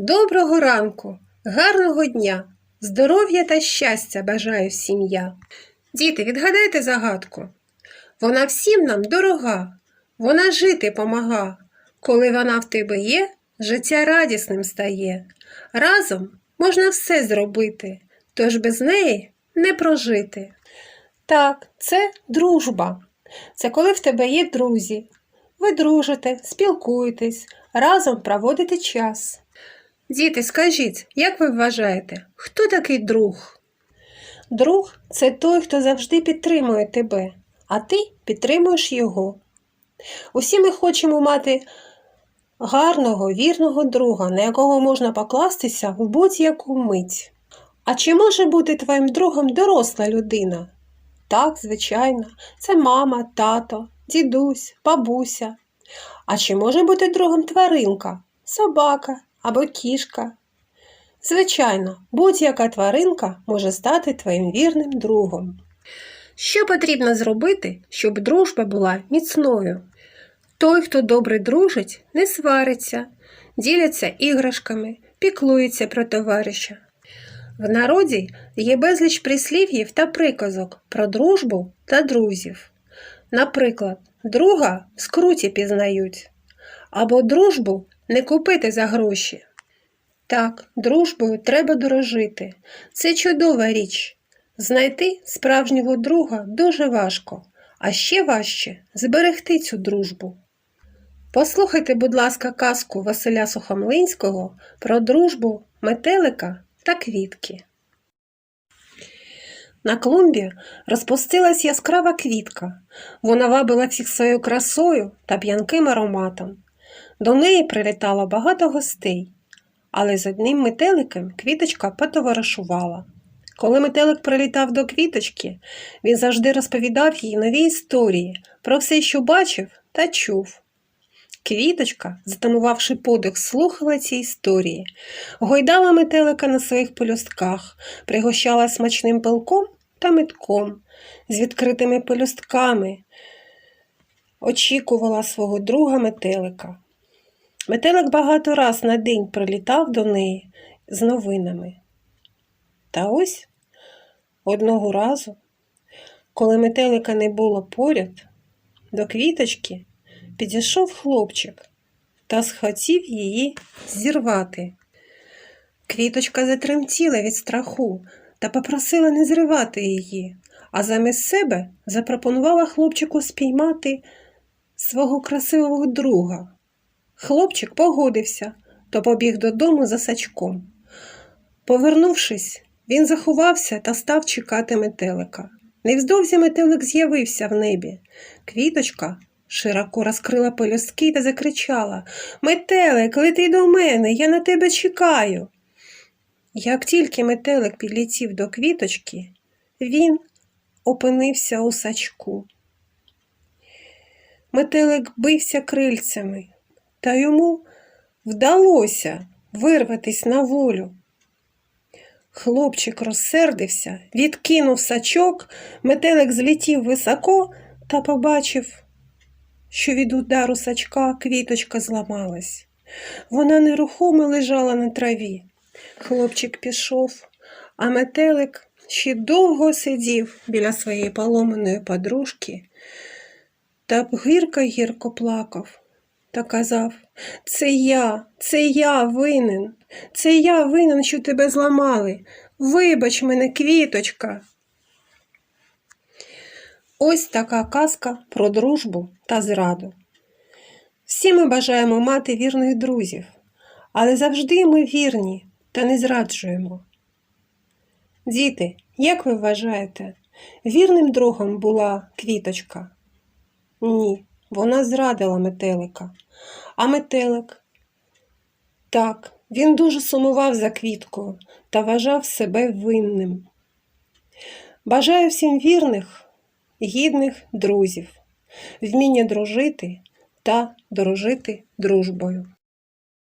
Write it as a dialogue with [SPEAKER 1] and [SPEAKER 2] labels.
[SPEAKER 1] Доброго ранку, гарного дня, здоров'я та щастя бажаю всім я. Діти, відгадайте загадку. Вона всім нам дорога, вона жити помага. Коли вона в тебе є, життя радісним стає. Разом можна все зробити, тож без неї не прожити. Так, це дружба. Це коли в тебе є друзі. Ви дружите, спілкуєтесь, разом проводите час. Діти, скажіть, як ви вважаєте, хто такий друг? Друг це той, хто завжди підтримує тебе, а ти підтримуєш його. Усі ми хочемо мати гарного, вірного друга, на якого можна покластися в будь-яку мить. А чи може бути твоїм другом доросла людина? Так, звичайно, це мама, тато, дідусь, бабуся. А чи може бути другом тваринка, собака або кішка? Звичайно, будь-яка тваринка може стати твоїм вірним другом. Що потрібно зробити, щоб дружба була міцною? Той, хто добре дружить, не свариться, діляться іграшками, піклується про товариша. В народі є безліч прислів'їв та приказок про дружбу та друзів. Наприклад, друга в скруті пізнають, або дружбу не купити за гроші. Так, дружбою треба дорожити. Це чудова річ. Знайти справжнього друга дуже важко, а ще важче зберегти цю дружбу. Послухайте, будь ласка, казку Василя Сухомлинського про дружбу метелика та квітки. На клумбі розпустилась яскрава квітка. Вона вабила всіх своєю красою та п'янким ароматом. До неї прилітало багато гостей, але з одним метеликом квіточка потоваришувала. Коли метелик прилітав до квіточки, він завжди розповідав їй нові історії про все, що бачив та чув. Квіточка, затамувавши подих, слухала ці історії, гойдала метелика на своїх пелюстках, пригощала смачним пилком та метком, з відкритими пелюстками, очікувала свого друга метелика. Метелик багато раз на день прилітав до неї з новинами. Та ось одного разу, коли метелика не було поряд, до квіточки підійшов хлопчик та схотів її зірвати. Квіточка затремтіла від страху та попросила не зривати її, а замість себе запропонувала хлопчику спіймати свого красивого друга. Хлопчик погодився то побіг додому за сачком. Повернувшись, він заховався та став чекати метелика. Невздовзі метелик з'явився в небі. Квіточка широко розкрила пелюстки та закричала Метелик, лети до мене, я на тебе чекаю. Як тільки метелик підлетів до квіточки, він опинився у сачку. Метелик бився крильцями, та йому вдалося вирватись на волю. Хлопчик розсердився, відкинув сачок, метелик злетів високо та побачив, що від удару сачка квіточка зламалась. Вона нерухомо лежала на траві. Хлопчик пішов, а метелик ще довго сидів біля своєї поломаної подружки та гірко-гірко плакав та казав Це я, це я винен, це я винен, що тебе зламали. Вибач мене, квіточка. Ось така казка про дружбу та зраду. Всі ми бажаємо мати вірних друзів, але завжди ми вірні та не зраджуємо. Діти, як ви вважаєте, вірним другом була квіточка? Ні, вона зрадила метелика. А метелик? Так, він дуже сумував за квіткою та вважав себе винним. Бажаю всім вірних, гідних друзів, вміння дружити та дорожити дружбою.